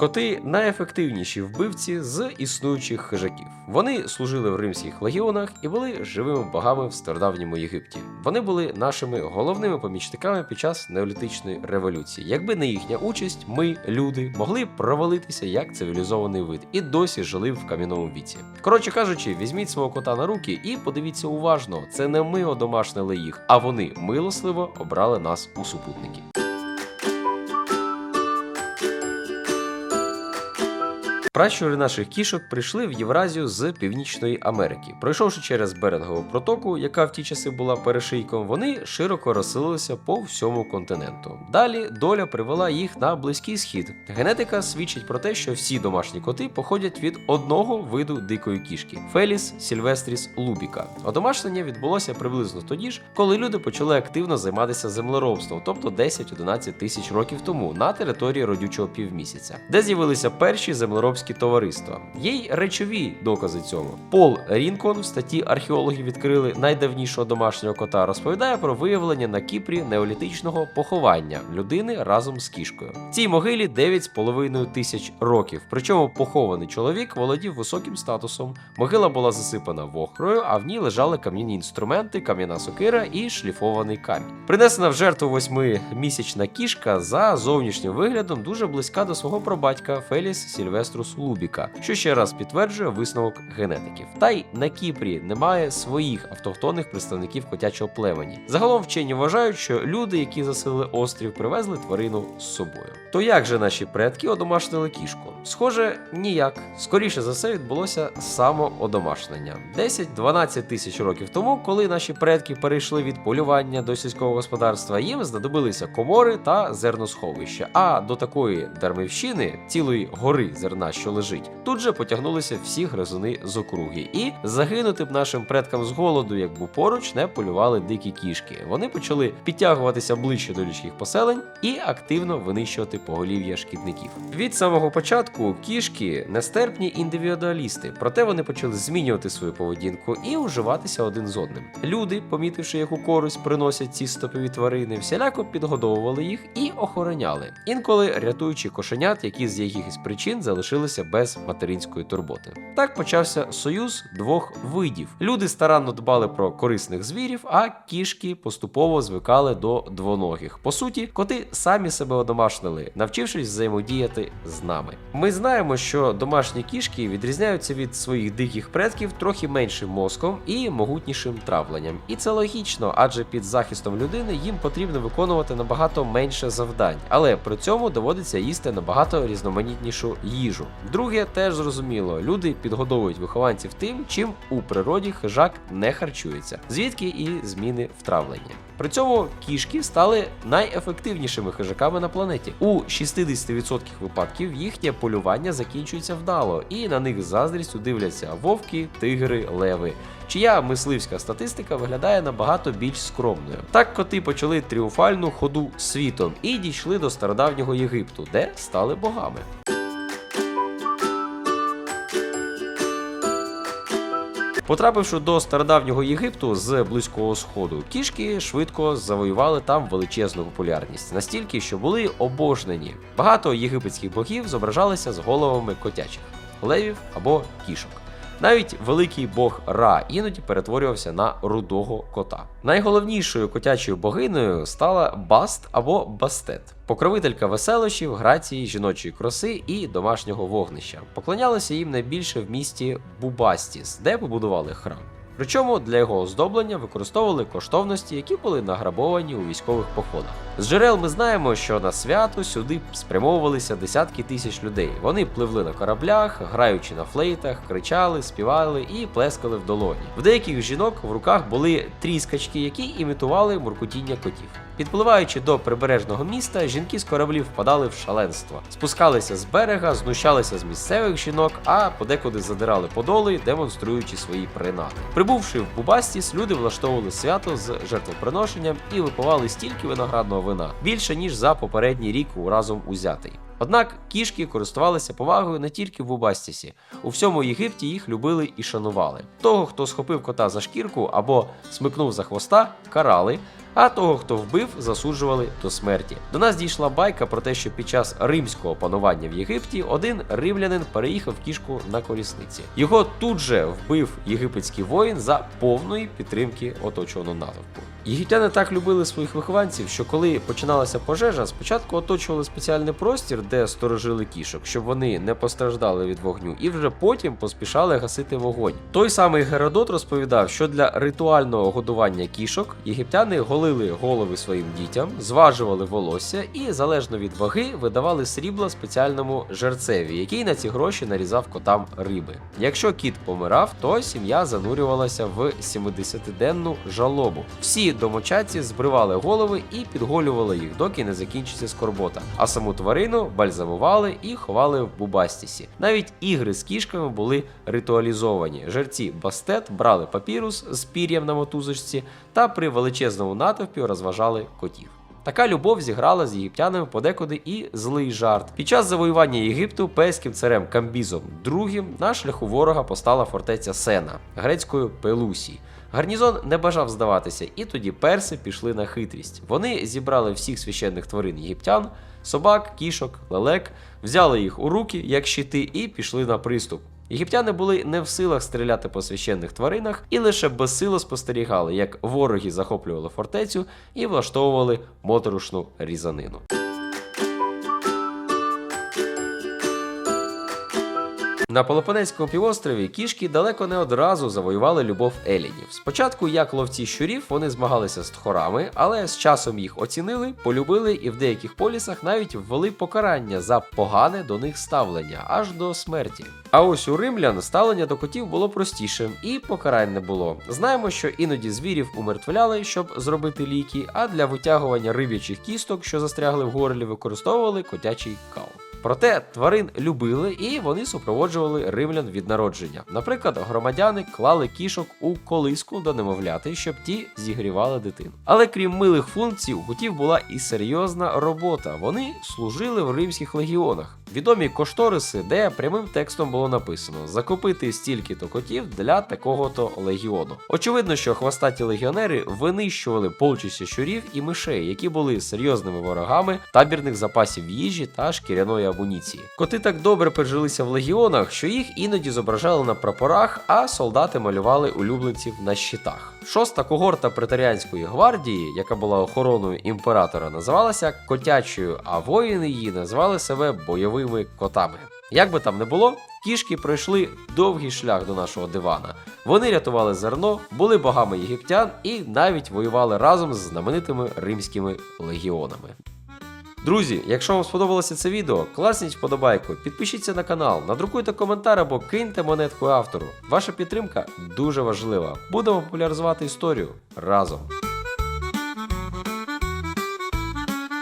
Коти найефективніші вбивці з існуючих хижаків. Вони служили в римських легіонах і були живими богами в стародавньому Єгипті. Вони були нашими головними помічниками під час неолітичної революції. Якби не їхня участь, ми, люди, могли провалитися як цивілізований вид і досі жили в кам'яному віці. Коротше кажучи, візьміть свого кота на руки і подивіться уважно. Це не ми одомашнили їх, а вони милосливо обрали нас у супутники. Пращури наших кішок прийшли в Євразію з Північної Америки. Пройшовши через берингову протоку, яка в ті часи була перешийком, вони широко розселилися по всьому континенту. Далі доля привела їх на близький схід. Генетика свідчить про те, що всі домашні коти походять від одного виду дикої кішки Феліс сільвестріс лубіка. Одомашнення відбулося приблизно тоді ж, коли люди почали активно займатися землеробством, тобто 10-11 тисяч років тому на території родючого півмісяця, де з'явилися перші землеробські товариства. Є й речові докази цього. Пол Рінкон в статті археологи відкрили найдавнішого домашнього кота. Розповідає про виявлення на Кіпрі неолітичного поховання людини разом з кішкою. Цій могилі 9,5 тисяч років. Причому похований чоловік володів високим статусом. Могила була засипана вохрою, а в ній лежали кам'яні інструменти, кам'яна сокира і шліфований камінь. Принесена в жертву восьмимісячна кішка за зовнішнім виглядом дуже близька до свого прабатька Феліс Сільвеструс Лубіка, що ще раз підтверджує висновок генетиків. Та й на Кіпрі немає своїх автохтонних представників котячого племені. Загалом вчені вважають, що люди, які заселили острів, привезли тварину з собою. То як же наші предки одомашнили кішку? Схоже, ніяк. Скоріше за все відбулося самоодомашнення. 10-12 тисяч років тому, коли наші предки перейшли від полювання до сільського господарства, їм знадобилися комори та зерносховища. А до такої дармівщини, цілої гори зерна, що лежить, тут же потягнулися всі гризуни з округи. І загинути б нашим предкам з голоду, якби поруч не полювали дикі кішки. Вони почали підтягуватися ближче до людських поселень і активно винищувати поголів'я шкідників. Від самого початку кішки нестерпні індивідуалісти, проте вони почали змінювати свою поведінку і уживатися один з одним. Люди, помітивши, яку користь приносять ці стопові тварини, всіляко підгодовували їх і охороняли, інколи рятуючи кошенят, які з якихось причин залишилися без материнської турботи. Так почався союз двох видів. Люди старанно дбали про корисних звірів, а кішки поступово звикали до двоногих. По суті, коти самі себе одомашнили, навчившись взаємодіяти з нами. Ми знаємо, що домашні кішки відрізняються від своїх диких предків трохи меншим мозком і могутнішим травленням. І це логічно, адже під захистом людини їм потрібно виконувати набагато менше завдань, але при цьому доводиться їсти набагато різноманітнішу їжу. Друге, теж зрозуміло, люди підгодовують вихованців тим, чим у природі хижак не харчується, звідки і зміни в травленні. При цьому кішки стали найефективнішими хижаками на планеті. У 60% випадків їхнє полювання закінчується вдало, і на них з заздрістю дивляться вовки, тигри, леви. Чия мисливська статистика виглядає набагато більш скромною. Так коти почали тріумфальну ходу світом і дійшли до стародавнього Єгипту, де стали богами. Потрапивши до стародавнього Єгипту з близького сходу, кішки швидко завоювали там величезну популярність, настільки, що були обожнені. Багато єгипетських богів зображалися з головами котячих левів або кішок. Навіть великий бог Ра іноді перетворювався на рудого кота. Найголовнішою котячою богинею стала Баст або Бастет, покровителька веселощів, грації, жіночої краси і домашнього вогнища. Поклонялися їм найбільше в місті Бубастіс, де побудували храм. Причому для його оздоблення використовували коштовності, які були награбовані у військових походах. З джерел ми знаємо, що на свято сюди спрямовувалися десятки тисяч людей. Вони пливли на кораблях, граючи на флейтах, кричали, співали і плескали в долоні. В деяких жінок в руках були тріскачки, які імітували муркотіння котів. Підпливаючи до прибережного міста, жінки з кораблів впадали в шаленство, спускалися з берега, знущалися з місцевих жінок, а подекуди задирали подоли, демонструючи свої принади. Прибувши в Бубастіс, люди влаштовували свято з жертвоприношенням і випивали стільки виноградного вина більше ніж за попередній рік разом узятий. Однак кішки користувалися повагою не тільки в Бубастісі. У всьому Єгипті їх любили і шанували. Того, хто схопив кота за шкірку або смикнув за хвоста, карали, а того, хто вбив, засуджували до смерті. До нас дійшла байка про те, що під час римського панування в Єгипті один римлянин переїхав кішку на колісниці. Його тут же вбив єгипетський воїн за повної підтримки оточуваного натовпу. Єгиптяни так любили своїх вихованців, що коли починалася пожежа, спочатку оточували спеціальний простір, де сторожили кішок, щоб вони не постраждали від вогню, і вже потім поспішали гасити вогонь. Той самий Геродот розповідав, що для ритуального годування кішок єгиптяни голили голови своїм дітям, зважували волосся і, залежно від ваги, видавали срібла спеціальному жерцеві, який на ці гроші нарізав котам риби. Якщо кіт помирав, то сім'я занурювалася в 70-денну жалобу. Всі домочадці збривали голови і підголювали їх, доки не закінчиться скорбота. А саму тварину бальзамували і ховали в бубастісі. Навіть ігри з кішками були ритуалізовані. Жерці бастет брали папірус з пір'ям на мотузочці та при величезному натовпі розважали котів. Така любов зіграла з єгиптянами подекуди і злий жарт. Під час завоювання Єгипту перським царем Камбізом II на шляху ворога постала фортеця Сена грецькою Пелусі. Гарнізон не бажав здаватися, і тоді перси пішли на хитрість. Вони зібрали всіх священних тварин єгиптян, собак, кішок, лелек, взяли їх у руки, як щити, і пішли на приступ. Єгиптяни були не в силах стріляти по священних тваринах і лише безсило спостерігали, як вороги захоплювали фортецю і влаштовували моторошну різанину. На Пелопонезькому півострові кішки далеко не одразу завоювали любов елінів. Спочатку, як ловці щурів, вони змагалися з тхорами, але з часом їх оцінили, полюбили і в деяких полісах навіть ввели покарання за погане до них ставлення аж до смерті. А ось у римлян ставлення до котів було простішим і покарань не було. Знаємо, що іноді звірів умертвляли, щоб зробити ліки, а для витягування риб'ячих кісток, що застрягли в горлі, використовували котячий кал. Проте тварин любили і вони супроводжували римлян від народження. Наприклад, громадяни клали кішок у колиску до немовляти, щоб ті зігрівали дитину. Але крім милих функцій, у гутів була і серйозна робота. Вони служили в римських легіонах. Відомі кошториси, де прямим текстом було написано закупити стільки-то котів для такого-то легіону. Очевидно, що хвостаті легіонери винищували полчища щурів і мишей, які були серйозними ворогами табірних запасів їжі та шкіряної амуніції. Коти так добре пережилися в легіонах, що їх іноді зображали на прапорах, а солдати малювали улюбленців на щитах. Шоста когорта претаріанської гвардії, яка була охороною імператора, називалася котячою, а воїни її назвали себе бойовими котами. Як би там не було, кішки пройшли довгий шлях до нашого дивана. Вони рятували зерно, були богами єгиптян і навіть воювали разом з знаменитими римськими легіонами. Друзі, якщо вам сподобалося це відео, класніть вподобайку, підпишіться на канал, надрукуйте коментар або киньте монетку автору. Ваша підтримка дуже важлива. Будемо популяризувати історію разом.